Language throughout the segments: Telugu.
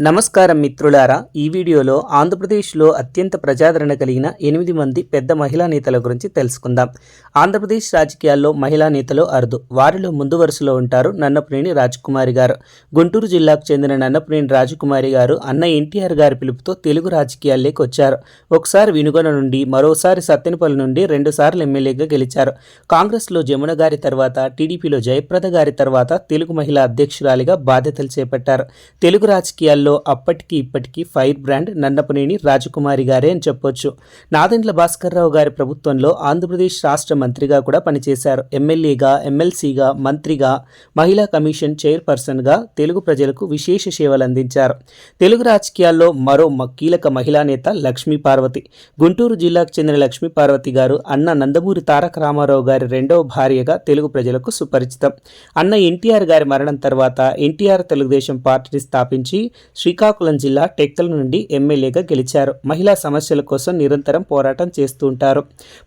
నమస్కారం మిత్రులారా ఈ వీడియోలో ఆంధ్రప్రదేశ్లో అత్యంత ప్రజాదరణ కలిగిన ఎనిమిది మంది పెద్ద మహిళా నేతల గురించి తెలుసుకుందాం. ఆంధ్రప్రదేశ్ రాజకీయాల్లో మహిళా నేతలు అరుదు. వారిలో ముందు వరుసలో ఉంటారు నన్నపనేని రాజకుమారి గారు. గుంటూరు జిల్లాకు చెందిన నన్నపనేని రాజకుమారి గారు అన్న ఎన్టీఆర్ గారి పిలుపుతో తెలుగు రాజకీయాల్లోకి వచ్చారు. ఒకసారి వినుగొన నుండి మరోసారి సత్తెనపల్లి నుండి రెండుసార్లు ఎమ్మెల్యేగా గెలిచారు. కాంగ్రెస్లో జమున గారి తర్వాత టీడీపీలో జయప్రద గారి తర్వాత తెలుగు మహిళా అధ్యక్షురాలిగా బాధ్యతలు చేపట్టారు. తెలుగు రాజకీయాల్లో సినిమాల్లో అప్పటికి ఇప్పటికీ ఫైర్ బ్రాండ్ నన్నపనేని రాజకుమారి గారే అని చెప్పొచ్చు. నాదెండ్ల భాస్కర్రావు గారి ప్రభుత్వంలో ఆంధ్రప్రదేశ్ రాష్ట్ర మంత్రిగా కూడా పనిచేశారు. ఎమ్మెల్యేగా ఎమ్మెల్సీగా మంత్రిగా మహిళా కమిషన్ చైర్పర్సన్గా తెలుగు ప్రజలకు విశేష సేవలు అందించారు. తెలుగు రాజకీయాల్లో మరో కీలక మహిళా నేత లక్ష్మీ పార్వతి. గుంటూరు జిల్లాకు చెందిన లక్ష్మీ పార్వతి గారు అన్న నందమూరి తారక రామారావు గారి రెండవ భార్యగా తెలుగు ప్రజలకు సుపరిచితం. అన్న ఎన్టీఆర్ గారి మరణం తర్వాత ఎన్టీఆర్ తెలుగుదేశం పార్టీని స్థాపించి శ్రీకాకుళం జిల్లా టెక్కల నుండి ఎమ్మెల్యేగా గెలిచారు. మహిళా సమస్యల కోసం నిరంతరం పోరాటం చేస్తూ ఉంటారు.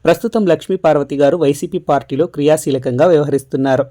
ప్రస్తుతం లక్ష్మీ పార్వతి గారు వైసీపీ పార్టీలో క్రియాశీలకంగా వ్యవహరిస్తున్నారు.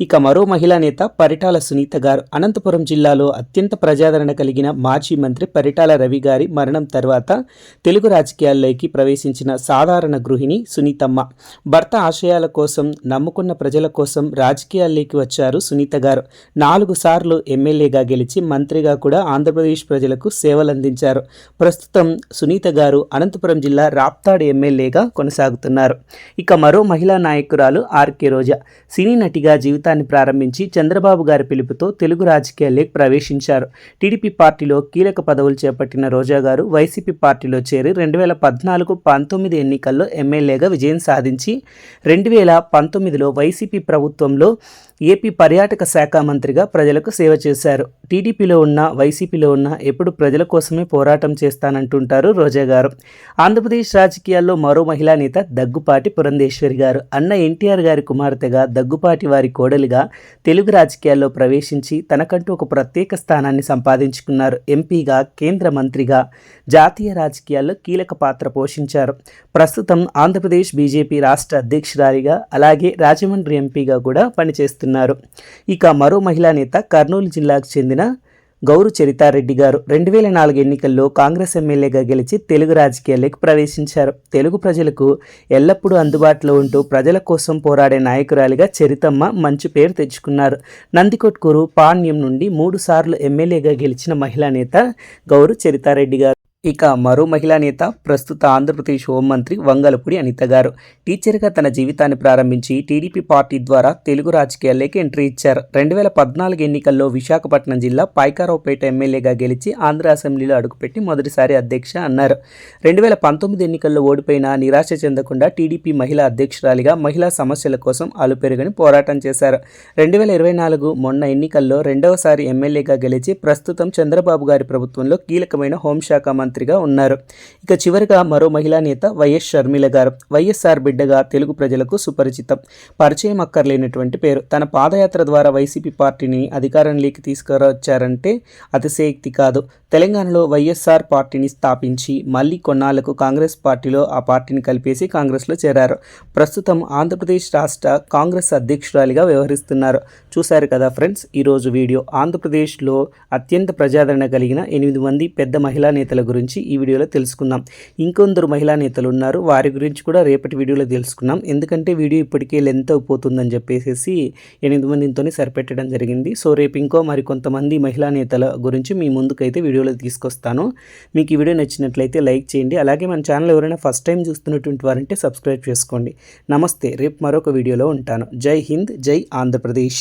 ఇక మరో మహిళా నేత పరిటాల సునీత గారు అనంతపురం జిల్లాలో అత్యంత ప్రజాదరణ కలిగిన మాజీ మంత్రి పరిటాల రవి గారి మరణం తర్వాత తెలుగు రాజకీయాల్లోకి ప్రవేశించిన సాధారణ గృహిణి సునీతమ్మ. భర్త ఆశయాల కోసం నమ్ముకున్న ప్రజల కోసం రాజకీయాల్లోకి వచ్చారు సునీత గారు. నాలుగు సార్లు ఎమ్మెల్యేగా గెలిచి మంత్రిగా కూడా ఆంధ్రప్రదేశ్ ప్రజలకు సేవలందించారు. ప్రస్తుతం సునీత గారు అనంతపురం జిల్లా రాప్తాడు ఎమ్మెల్యేగా కొనసాగుతున్నారు. ఇక మరో మహిళా నాయకురాలు ఆర్కే రోజా. సినీ నటిగా జీవితాన్ని ప్రారంభించి చంద్రబాబు గారి పిలుపుతో తెలుగు రాజకీయాల్లోకి ప్రవేశించారు. టీడీపీ పార్టీలో కీలక పదవులు చేపట్టిన రోజా గారు వైసీపీ పార్టీలో చేరి రెండు వేల పద్నాలుగు పంతొమ్మిది ఎన్నికల్లో ఎమ్మెల్యేగా విజయం సాధించి రెండు వేల పంతొమ్మిదిలో వైసీపీ ప్రభుత్వంలో ఏపీ పర్యాటక శాఖ మంత్రిగా ప్రజలకు సేవ చేశారు. టీడీపీలో ఉన్న వైసీపీలో ఉన్న ఎప్పుడు ప్రజల కోసమే పోరాటం చేస్తానంటుంటారు రోజా గారు. ఆంధ్రప్రదేశ్ రాజకీయాల్లో మరో మహిళా నేత దగ్గుపాటి పురంధేశ్వరి గారు. అన్న ఎన్టీఆర్ గారి కుమార్తెగా దగ్గుపాటి వారి కోడలిగా తెలుగు రాజకీయాల్లో ప్రవేశించి తనకంటూ ఒక ప్రత్యేక స్థానాన్ని సంపాదించుకున్నారు. ఎంపీగా కేంద్ర మంత్రిగా జాతీయ రాజకీయాల్లో కీలక పాత్ర పోషించారు. ప్రస్తుతం ఆంధ్రప్రదేశ్ బీజేపీ రాష్ట్ర అధ్యక్షురాలిగా అలాగే రాజమండ్రి ఎంపీగా కూడా పనిచేస్తున్నారు. ఇక మరో మహిళా నేత కర్నూలు జిల్లాకు చెందిన గౌరు చరితారెడ్డి గారు రెండు వేల నాలుగు ఎన్నికల్లో కాంగ్రెస్ ఎమ్మెల్యేగా గెలిచి తెలుగు రాజకీయాల్లోకి ప్రవేశించారు. తెలుగు ప్రజలకు ఎల్లప్పుడూ అందుబాటులో ఉంటూ ప్రజల కోసం పోరాడే నాయకురాలిగా చరితమ్మ మంచి పేరు తెచ్చుకున్నారు. నందికొట్కూరు పాణ్యం నుండి మూడు సార్లు ఎమ్మెల్యేగా గెలిచిన మహిళా నేత గౌరు చరితారెడ్డి గారు. ఇక మరో మహిళా నేత ప్రస్తుత ఆంధ్రప్రదేశ్ హోంమంత్రి వంగలపూడి అనిత గారు. టీచర్గా తన జీవితాన్ని ప్రారంభించి టీడీపీ పార్టీ ద్వారా తెలుగు రాజకీయాల్లోకి ఎంట్రీ ఇచ్చారు. రెండు వేల పద్నాలుగు ఎన్నికల్లో విశాఖపట్నం జిల్లా పైకారావుపేట ఎమ్మెల్యేగా గెలిచి ఆంధ్ర అసెంబ్లీలో అడుగుపెట్టి మొదటిసారి అధ్యక్ష అన్నారు. రెండు వేల పంతొమ్మిది ఎన్నికల్లో ఓడిపోయిన నిరాశ చెందకుండా టీడీపీ మహిళా అధ్యక్షురాలిగా మహిళా సమస్యల కోసం అలుపెరుగని పోరాటం చేశారు. రెండు వేల ఇరవై నాలుగు మొన్న ఎన్నికల్లో రెండవసారి ఎమ్మెల్యేగా గెలిచి ప్రస్తుతం చంద్రబాబు గారి ప్రభుత్వంలో కీలకమైన హోంశాఖ మంత్రిగా ఉన్నారు. ఇక చివరిగా మరో మహిళా నేత వైఎస్ షర్మిల గారు. వైఎస్ఆర్ బిడ్డగా తెలుగు ప్రజలకు సుపరిచితం. పరిచయం అక్కర్లేనటువంటి పేరు. తన పాదయాత్ర ద్వారా వైసీపీ పార్టీని అధికారంలోకి తీసుకురొచ్చారంటే అతిశయక్తి కాదు. తెలంగాణలో వైఎస్ఆర్ పార్టీని స్థాపించి మళ్ళీ కొన్నాళ్ళకు కాంగ్రెస్ పార్టీలో ఆ పార్టీని కలిపేసి కాంగ్రెస్లో చేరారు. ప్రస్తుతం ఆంధ్రప్రదేశ్ రాష్ట్ర కాంగ్రెస్ అధ్యక్షురాలిగా వ్యవహరిస్తున్నారు. చూశారు కదా ఫ్రెండ్స్ ఈరోజు వీడియో. ఆంధ్రప్రదేశ్లో అత్యంత ప్రజాదరణ కలిగిన ఎనిమిది మంది పెద్ద మహిళా నేతల గురించి గురించి ఈ వీడియోలో తెలుసుకుందాం. ఇంకొందరు మహిళా నేతలు ఉన్నారు. వారి గురించి కూడా రేపటి వీడియోలో తెలుసుకున్నాం ఎందుకంటే వీడియో ఇప్పటికే లెంత్ అయిపోతుందని చెప్పేసి ఎనిమిది మందితో సరిపెట్టడం జరిగింది. సో రేపు ఇంకో మరి కొంతమంది మహిళా నేతల గురించి మీ ముందుకైతే వీడియోలో తీసుకొస్తాను. మీకు ఈ వీడియో నచ్చినట్లయితే లైక్ చేయండి. అలాగే మన ఛానల్ ఎవరైనా ఫస్ట్ టైం చూస్తున్నటువంటి వారంటే సబ్స్క్రైబ్ చేసుకోండి. నమస్తే. రేపు మరొక వీడియోలో ఉంటాను. జై హింద్ జై ఆంధ్రప్రదేశ్.